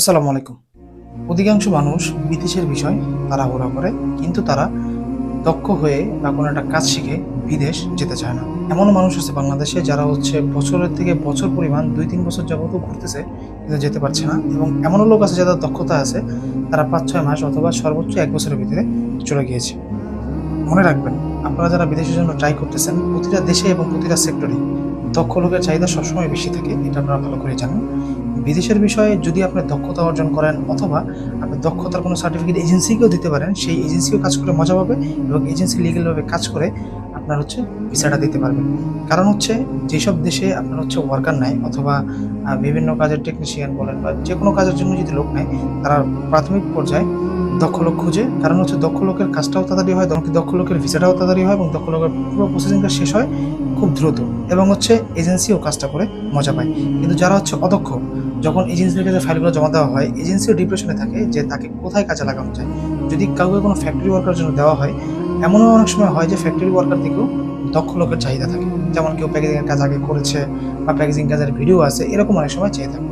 আসসালামু আলাইকুম। অধিকাংশ মানুষ বিদেশের বিষয় তাড়াহুড়া করে, কিন্তু তারা দক্ষ হয়ে বা কোনো একটা কাজ শিখে বিদেশ যেতে চায় না। এমনও মানুষ আছে বাংলাদেশে যারা হচ্ছে বছরের থেকে বছর পরিমাণ দুই তিন বছর যাবতও ঘুরতেছে, কিন্তু যেতে পারছে না। এবং এমনও লোক আছে যাদের দক্ষতা আছে, তারা পাঁচ ছয় মাস অথবা সর্বোচ্চ এক বছরের ভিতরে চলে গিয়েছে। মনে রাখবেন, আপনারা যারা বিদেশের জন্য ট্রাই করতেছেন, প্রতিটা দেশে এবং প্রতিটা সেক্টরে দক্ষ লোকের চাহিদা সবসময় বেশি থাকে, এটা আপনারা ভালো করে জানেন। বিদেশের বিষয়ে যদি আপনি দক্ষতা অর্জন করেন অথবা আপনি দক্ষতার কোনো সার্টিফিকেট এজেন্সিকেও দিতে পারেন, সেই এজেন্সিও কাজ করে মজা পাবে এবং এজেন্সি লিগেলভাবে কাজ করে আপনার হচ্ছে ভিসাটা দিতে পারবেন। কারণ হচ্ছে যেসব দেশে আপনার হচ্ছে ওয়ার্কার নাই অথবা বিভিন্ন কাজের টেকনিশিয়ান বলেন বা যে কোনো কাজের জন্য যদি লোক নেয়, তারা প্রাথমিক পর্যায়ে দক্ষ লোক খুঁজে। কারণ হচ্ছে দক্ষ লোকের কাজটাও তাড়াতাড়ি হয় দক্ষ- লোকের ভিসাটাও তাড়াতাড়ি হয় এবং দক্ষ লোকের পুরো প্রসেসিংটা শেষ হয় খুব দ্রুত। এবং হচ্ছে এজেন্সিও কাজটা করে মজা পায়। কিন্তু যারা হচ্ছে অদক্ষ, যখন এজেন্সির কাছে ফাইলগুলো জমা দেওয়া হয় এজেন্সিও ডিপ্রেশনে থাকে যে তাকে কোথায় কাজে লাগানো যায়। যদি কাউকে কোনো ফ্যাক্টরি ওয়ার্কার জন্য দেওয়া হয়, এমনও অনেক সময় হয় যে ফ্যাক্টরি ওয়ার্কার থেকেও দক্ষ লোকের চাহিদা থাকে। যেমন কেউ প্যাকেজিংয়ের কাজ আগে করেছে বা প্যাকেজিং কাজের ভিডিও আছে, এরকম অনেক সময় চেয়ে থাকে।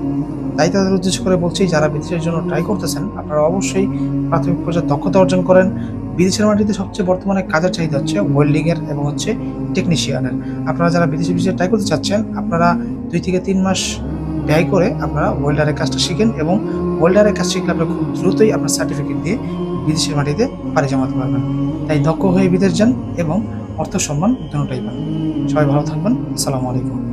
তাই তাদের উদ্দেশ্য করে বলছি, যারা বিদেশের জন্য ট্রাই করতেছেন, আপনারা অবশ্যই প্রাথমিক পর্যায়ে দক্ষতা অর্জন করেন। বিদেশের মাটিতে সবচেয়ে বর্তমানে কাজের চাহিদা হচ্ছে ওয়েল্ডিংয়ের এবং হচ্ছে টেকনিশিয়ানের আপনারা যারা বিদেশি বিদেশে ট্রাই করতে চাচ্ছেন, আপনারা দুই থেকে তিন মাস ব্যয় করে আপনারা ওয়েল্ডারের কাজটা শিখেন এবং ওয়েল্ডারের কাজ শিখলে আপনারা খুব দ্রুতই আপনার সার্টিফিকেট দিয়ে বিদেশের মাটিতে পাড়ি জমাতে পারবেন। তাই দক্ষ হয়ে বিদেশ যান এবং অর্থ সম্মান দুটাই পান। সবাই ভালো থাকবেন। আসসালামু আলাইকুম।